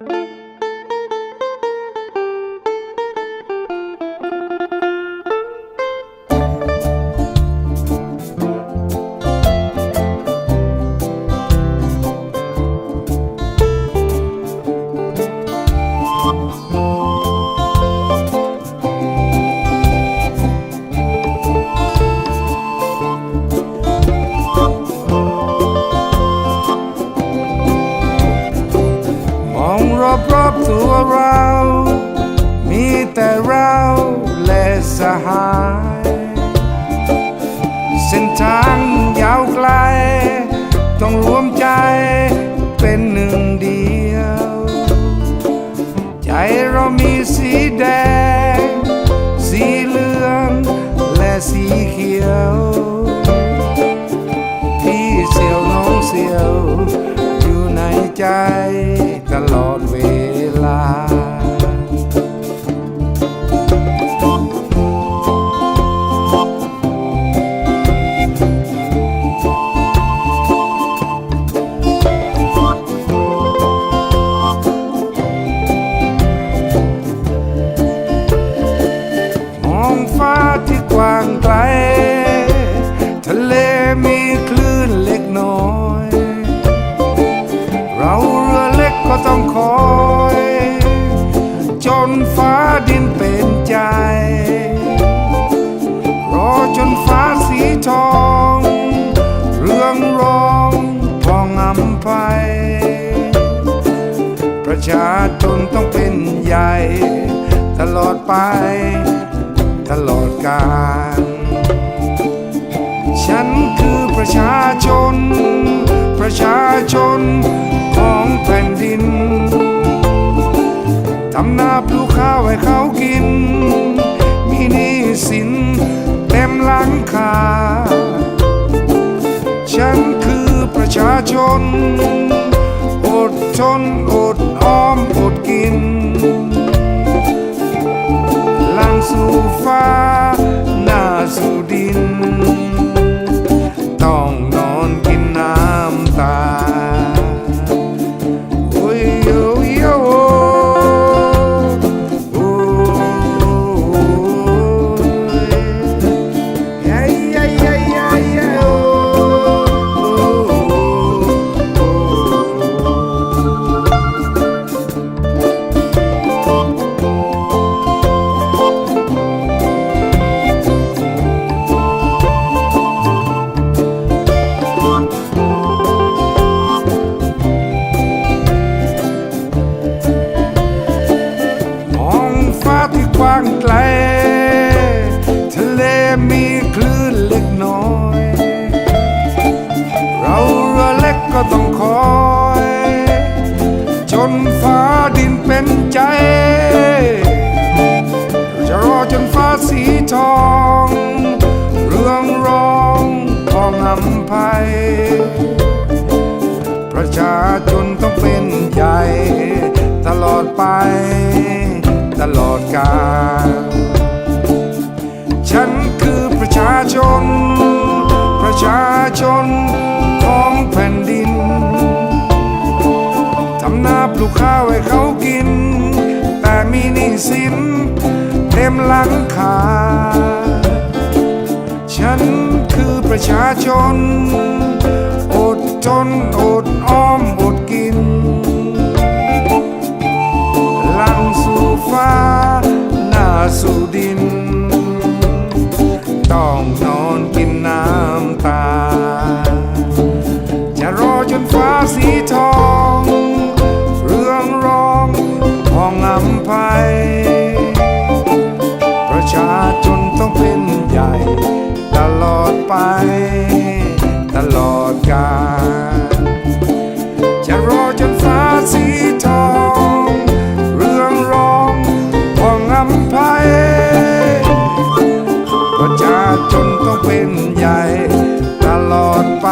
ม มีสีแดง สีเหลือง และสีเขียว พี่เสียวน้องเสียว อยู่ในใจตลอดเวลา ชาชนต้องเป็นใหญ่ ตลอดไป ตลอดกาลฉันคือประชาชน ประชาชนของแผ่นดินทำนาปลูกข้าวให้เขากิน มีหนี้สินเต็มหลังคา ฉันคือประชาชน ดทนอดออมอดกินหลังสู่ฟ้าางไกล ทะเลมีคลื่นเล็กน้อย เราเรือเล็กก็ต้องคอย จนฟ้าดินเป็นใจ จะรอจนฟ้าสีทอง เรื่องร้องของอำไพยประชาชนต้องเป็นใหญ่ ตลอดไป ดกาลฉันคือประชาชน ประชาชนของแผ่นดิน ทำนาปลูกข้าวให้เขากิน แต่มีหนี้สินเต็มหลังคา ฉันคือประชาชน อดทน สู่ดิน ต้องนอนกินน้ำตา จะรอจนฟ้าสีทอง เรื่องร้องห้องอำไพยประชาชนต้องเป็นใหญ่ตลอดไป จนต้องเป็นใหญ่ตลอดไป